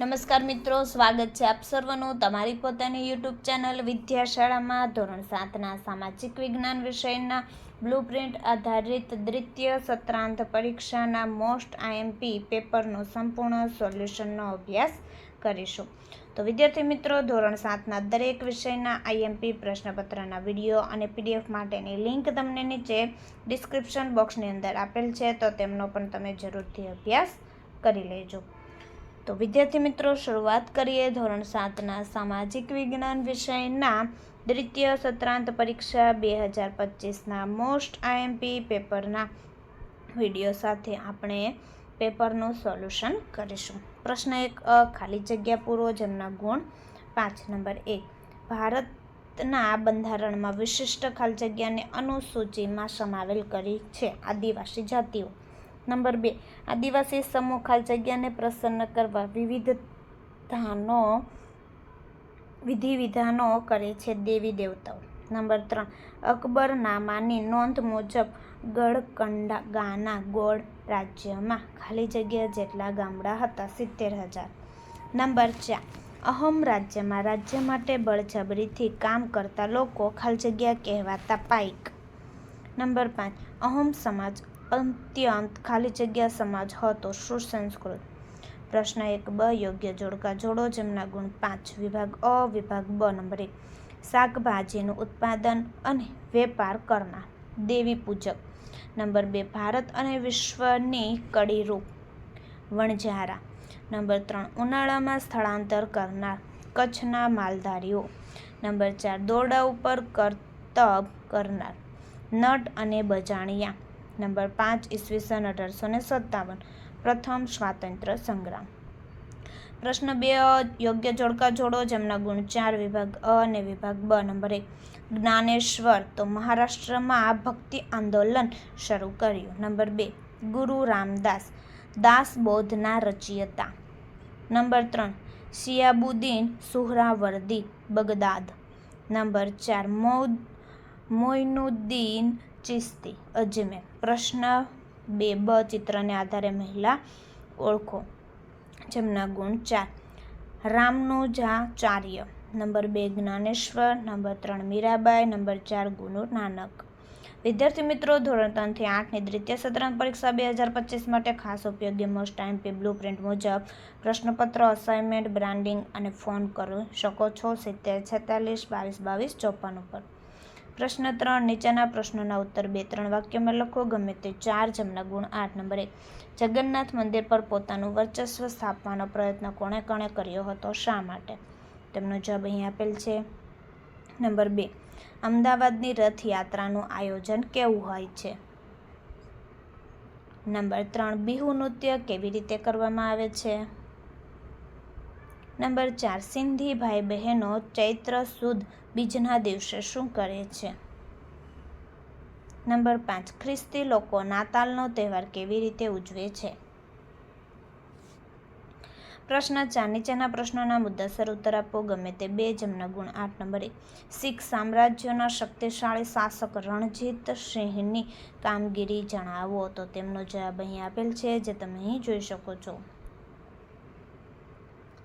નમસ્કાર મિત્રો, સ્વાગત છે આપ સર્વનું તમારી પોતાની યુટ્યુબ ચેનલ વિદ્યાશાળામાં. ધોરણ સાતના સામાજિક વિજ્ઞાન વિષયના બ્લુપ્રિન્ટ આધારિત દ્વિતીય સત્રાંત પરીક્ષાના મોસ્ટ આઈએમપી પેપરનો સંપૂર્ણ સોલ્યુશનનો અભ્યાસ કરીશું. તો વિદ્યાર્થી મિત્રો, ધોરણ સાતના દરેક વિષયના આઈએમપી પ્રશ્નપત્રના વીડિયો અને પીડીએફ માટેની લિંક તમને નીચે ડિસ્ક્રિપ્શન બોક્સની અંદર આપેલ છે, તો તેમનો પણ તમે જરૂરથી અભ્યાસ કરી લેજો. તો વિદ્યાર્થી મિત્રો, શરૂઆત કરીએ ધોરણ સાતના સામાજિક વિજ્ઞાન વિષયના. દ્વિતીય સત્રાંત પરીક્ષા બે હજાર પચીસના મોસ્ટ આઈએમપી પેપરના વીડિયો સાથે આપણે પેપરનું સોલ્યુશન કરીશું. પ્રશ્ન એક ખાલી જગ્યા પૂરો જેમના ગુણ. પાંચ, નંબર એક, ભારતના બંધારણમાં વિશિષ્ટ ખાલી જગ્યાને અનુસૂચિમાં સમાવેલ કરી છે આદિવાસી જાતિઓ. નંબર બે. આદિવાસી સમૂહ ખાલી જગ્યાને પ્રસન્ન કરવા વિવિધતાનો વિધિ વિધાનો કરે છે દેવી દેવતાઓ. નંબર ત્રણ. અકબરનામાની નોંધ મુજબ ગળકંડા ગાના ગોળ રાજ્યમાં ખાલી જગ્યા જેટલા ગામડા હતા સિત્તેર હજાર. નંબર ચાર. અહમ રાજ્યમાં રાજ્ય માટે બળજબરીથી કામ કરતા લોકો ખાલી જગ્યા કહેવાતા પાઇક. નંબર પાંચ. અહમ સમાજ અત્યંત ખાલી જગ્યા સમાજ હતો સુસંસ્કૃત પ્રશ્ન એક, બ, યોગ્ય જોડકા જોડો, જેમના ગુણ પાંચ, વિભાગ અ, વિભાગ બ નંબર. એક શાકભાજીનું ઉત્પાદન અને વેપાર કરનાર, દેવી પૂજક. નંબર બે, ભારત અને વિશ્વની કડીરૂપ વણઝારા. નંબર ત્રણ, ઉનાળામાં સ્થળાંતર કરનાર, કચ્છના માલધારીઓ. નંબર ચાર, દોરડા ઉપર કરતબ કરનાર, નટ અને બજાણિયા. નંબર પાંચ ઈસવીસન અઢારસો ને સત્તાવન પ્રથમ સ્વાતંત્ર્ય સંગ્રામ પ્રશ્ન બે અ યોગ્ય જોડકા જોડો જેમના ગુણ ચાર વિભાગ અ અને વિભાગ બ નંબર એક જ્ઞાનેશ્વર તો મહારાષ્ટ્રમાં ભક્તિ આંદોલન શરૂ કર્યું નંબર બે ગુરુ રામદાસ દાસ બૌદ્ધના રચયિતા નંબર ત્રણ શિયાબુદ્દીન સુહરાવર્દી બગદાદ નંબર ચાર મૌદ મોઇનુદ્દીન ચિસ્તી અજમેર પ્રશ્ન બે બ ચિત્રને આધારે મહિલા ઓળખો. જેમના ગુણ ચાર. રામનુજાચાર્ય. નંબર બે, જ્ઞાનેશ્વર. નંબર ત્રણ, મીરાબાઈ. નંબર ચાર ગુરુ નાનક. વિદ્યાર્થી મિત્રો, ધોરણ ત્રણથી આઠની દ્વિતીય સત્રાંત પરીક્ષા બે હજાર પચીસ માટે ખાસ ઉપયોગી મોસ્ટ ટાઈમ પી બ્લુ પ્રિન્ટ મુજબ પ્રશ્નપત્ર અસાઇનમેન્ટ બ્રાન્ડિંગ અને ફોન કરી શકો છો. સિત્તેર, છેતાલીસ, બાવીસ બાવીસ ચોપન ઉપર. પ્રશ્ન ત્રણ, નીચેના પ્રશ્નોના ઉત્તર બે, ત્રણ વાક્યમાં લખો. ગમે તે ચાર જેમના ગુણ આઠ નંબર. જગન્નાથ મંદિર પર પોતાનું વર્ચસ્વ સ્થાપવાનો પ્રયત્ન કોણે કોણે કર્યો હતો? શા માટે? તેમનો જવાબ અહીં આપેલ છે. નંબર બે, અમદાવાદની રથયાત્રાનું આયોજન કેવું હોય છે? નંબર ત્રણ, બિહુ નૃત્ય કેવી રીતે કરવામાં આવે છે? નંબર ચાર, સિંધી ભાઈ બહેનો ચૈત્ર સુદ બીજના દિવસે શું કરે છે? નંબર પાંચ, ખ્રિસ્તી લોકો નાતાલનો તહેવાર કેવી રીતે ઉજવે છે? પ્રશ્ન ચાર, નીચેના પ્રશ્નોના મુદ્દાસર ઉત્તર આપો. ગમે તે બે જેમના ગુણ. આઠ નંબર શીખ સામ્રાજ્યના શક્તિશાળી શાસક રણજીત સિંહની કામગીરી જણાવો. તો તેમનો જવાબ અહીં આપેલ છે, જે તમે અહીં જોઈ શકો છો.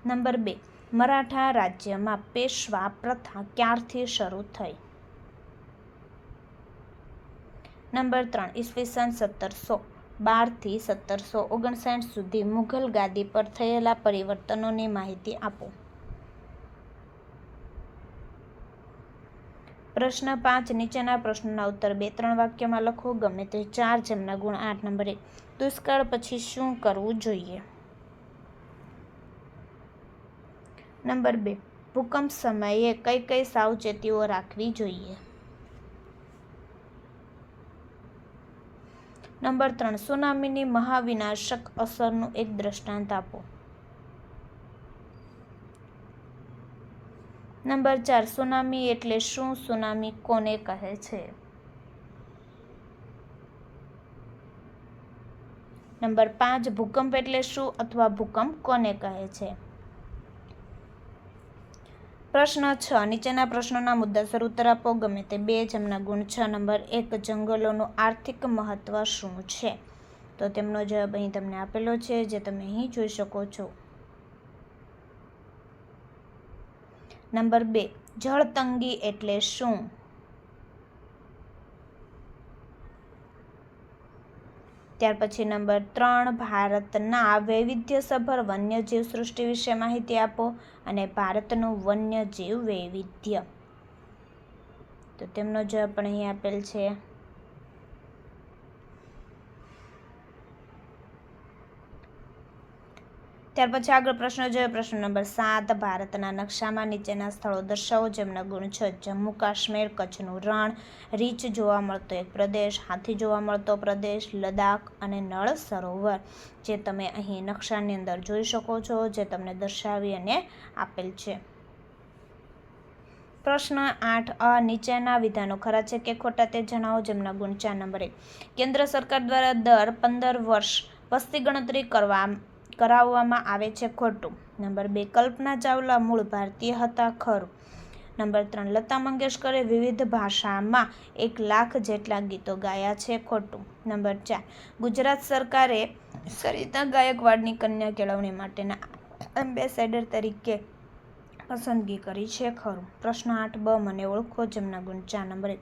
નંબર બે. મરાઠા રાજ્યમાં પેશવા પ્રથા ક્યારથી શરૂ થઈ? નંબર ત્રણ. ઈસવીસન સત્તરસો બારથી સત્તરસો ઓગણસાઠ સુધી મુઘલ ગાદી પર થયેલા પરિવર્તનોની માહિતી આપો. પ્રશ્ન પાંચ. નીચેના પ્રશ્નોના ઉત્તર બે ત્રણ વાક્યમાં લખો. ગમે તે ચાર જેમના ગુણ આઠ નંબર એક. દુષ્કાળ પછી શું કરવું જોઈએ? નંબર બે. ભૂકંપ સમયે કઈ કઈ સાવચેતીઓ રાખવી જોઈએ? નંબર ત્રણ. સુનામીની મહાવિનાશક અસરનું એક દ્રષ્ટાંત આપો. નંબર ચાર. સુનામી એટલે શું? સુનામી કોને કહે છે? નંબર પાંચ. ભૂકંપ એટલે શું અથવા ભૂકંપ કોને કહે છે? પ્રશ્ન છ. નીચેના પ્રશ્નોના મુદ્દાસર ઉત્તર આપો. ગમે તે બે જેમના ગુણ છ. નંબર એક, જંગલોનું આર્થિક મહત્ત્વ શું છે? તો તેમનો જવાબ અહીં તમને આપેલો છે, જે તમે અહીં જોઈ શકો છો. નંબર બે, જળતંગી એટલે શું? ત્યાર પછી નંબર ત્રણ, ભારતના વૈવિધ્યસભર વન્યજીવ સૃષ્ટિ વિશે માહિતી આપો અને ભારતનું વન્યજીવ વૈવિધ્ય. તો તેમનો જવાબ પણ અહીં આપેલ છે. ત્યાર પછી આગળ પ્રશ્ન જોઈએ પ્રશ્ન નંબર સાત, ભારતના નકશામાં નીચેના સ્થળો દર્શાવો જેમના ગુણ છે જમ્મુ કાશ્મીર, કચ્છનું રણ, રીચ જોવા મળતો એક પ્રદેશ, હાથી જોવા મળતો પ્રદેશ લદાખ અને નળ સરોવર, જે તમે અહીં નકશાની અંદર જોઈ શકો છો, જે તમને દર્શાવી અને આપેલ છે. પ્રશ્ન આઠ, અ, નીચેના વિધાનો ખરા છે કે ખોટા તે જણાવો જેમના ગુણ ચાર નંબરે. કેન્દ્ર સરકાર દ્વારા દર પંદર વર્ષ વસ્તી ગણતરી કરવા કરાવવામાં આવે છે ખોટું. નંબર બે, કલ્પના ચાવલા મૂળ ભારતીય હતા ખરું. નંબર ત્રણ, લતા મંગેશકરે વિવિધ ભાષામાં એક લાખ જેટલા ગીતો ગાયા છે ખોટું. નંબર ચાર, ગુજરાત સરકારે સરિતા ગાયકવાડની કન્યા કેળવણી માટેના એમ્બેસેડર તરીકે પસંદગી કરી છે ખરું. પ્રશ્ન આઠ બ મને ઓળખો જેમના ગુણ ચાર નંબરે.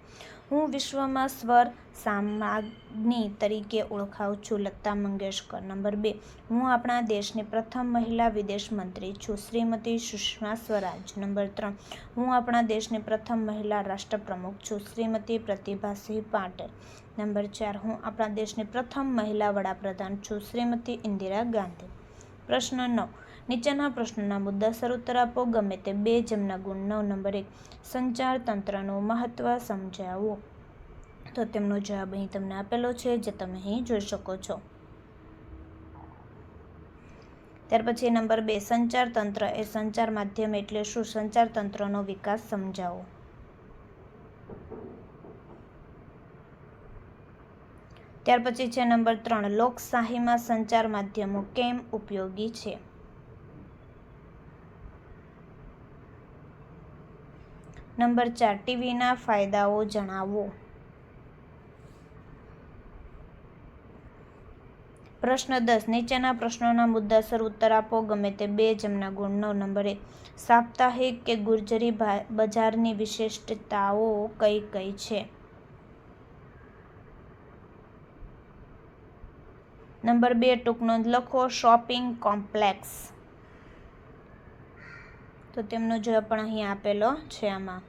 હું વિશ્વમાં સ્વર સામાગની તરીકે ઓળખાઉં છું, લતા મંગેશકર. નંબર બે, હું આપણા દેશની પ્રથમ મહિલા વિદેશ મંત્રી છું, શ્રીમતી સુષ્મા સ્વરાજ. નંબર ત્રણ, હું આપણા દેશની પ્રથમ મહિલા રાષ્ટ્રપ્રમુખ છું, શ્રીમતી પ્રતિભાસિંહ પાટીલ. નંબર ચાર, હું આપણા દેશની પ્રથમ મહિલા વડાપ્રધાન છું, શ્રીમતી ઇન્દિરા ગાંધી. પ્રશ્ન નવ નીચેના પ્રશ્નોના મુદ્દાસર ઉત્તર આપો. ગમે તે બે જેમના ગુણ નવ નંબર એક સંચાર તંત્રનું મહત્ત્વ સમજાવો. તો તેમનો જવાબ અહીં તમને આપેલો છે, જે તમે અહીં જોઈ શકો છો. ત્યાર પછી નંબર બે, સંચાર તંત્ર એ સંચાર માધ્યમ એટલે શું? સંચાર તંત્રનો વિકાસ સમજાવો. ત્યાર પછી છે નંબર ત્રણ, લોકશાહીમાં સંચાર માધ્યમો કેમ ઉપયોગી છે? નંબર ચાર, ટીવીના ફાયદાઓ જણાવો. પ્રશ્ન દસ, નીચેના પ્રશ્નોના મુદ્દાસર ઉત્તર આપો. ગમે તે બે જેમના ગુણનો નંબર. એક સાપ્તાહિક કે ગુર્જરી બજારની વિશિષ્ટતાઓ કઈ કઈ છે? નંબર બે, ટૂંક નોંધ લખો. Shopping complex. તો તેમનો જ પણ અહીં આપેલો છે આમાં.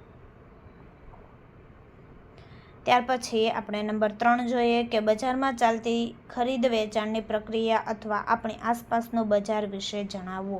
ત્યાર પછી આપણે નંબર ત્રણ જોઈએ કે બજારમાં ચાલતી ખરીદ વેચાણની પ્રક્રિયા અથવા આપણી આસપાસનું બજાર વિશે જણાવો.